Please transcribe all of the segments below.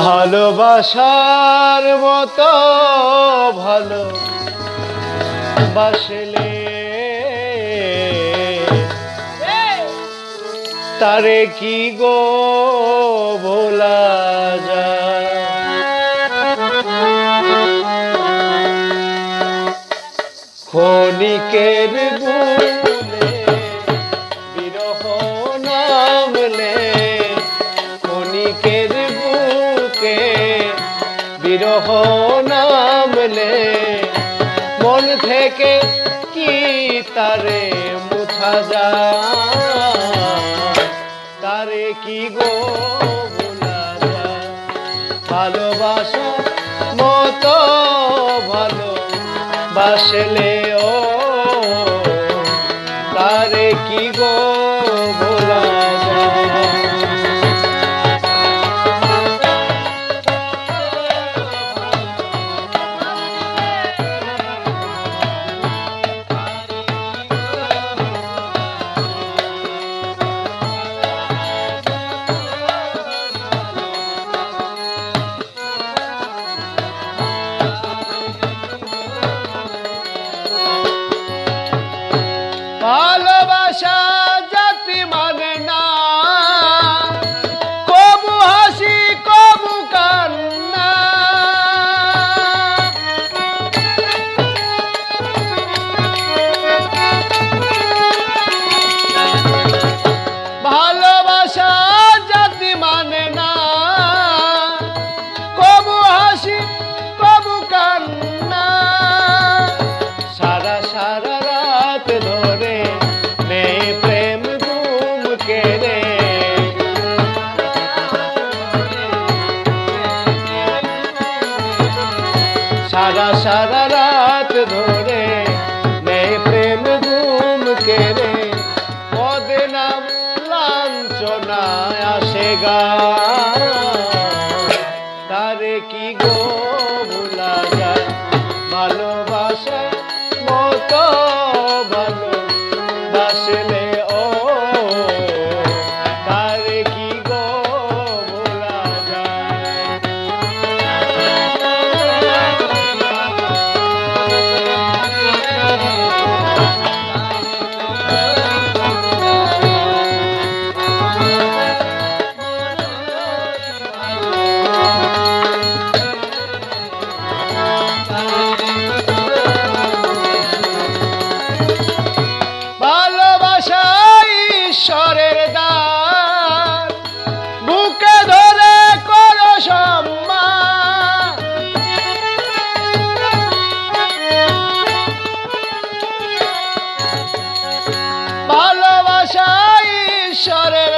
ভালোবাসার মতো ভালো বাসলে। তারে কি গো ভোলা যায়? খনিকের বুলে বিরহ নামলে মন থেকে কি তারে মুছা যা তারে কি গো ভালোবাসা মতো ভালো বাসলে ও তারে কি গো সারা সারা রাত ধরে নেই প্রেম ঘুম কেড়ে, পদে নাম আসে গা। তারে কি গো ভোলা যায় ভালোবাসা মতো ঈশ্বরের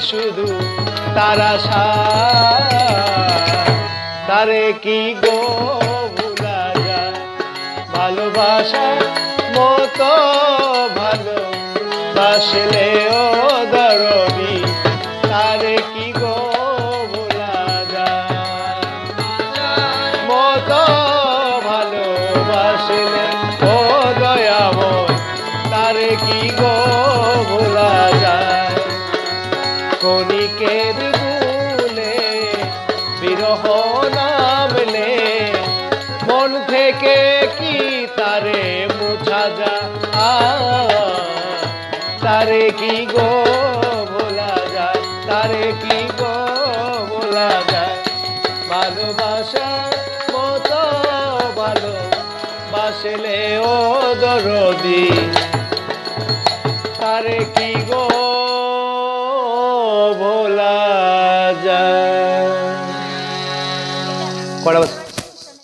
শুধু তারা তারে কি গো ভুলা ভালোবাসা মতো ভালো বাসলে কণিকের গুলে বিরহ নামলে, মন থেকে কি তারে মুছা যা? তারে কি গো ভোলা যায়? তারে কি গো ভোলা যায়? ভালোবাসা মতো ভালো বাসলে ও দরদি। তারে কি গো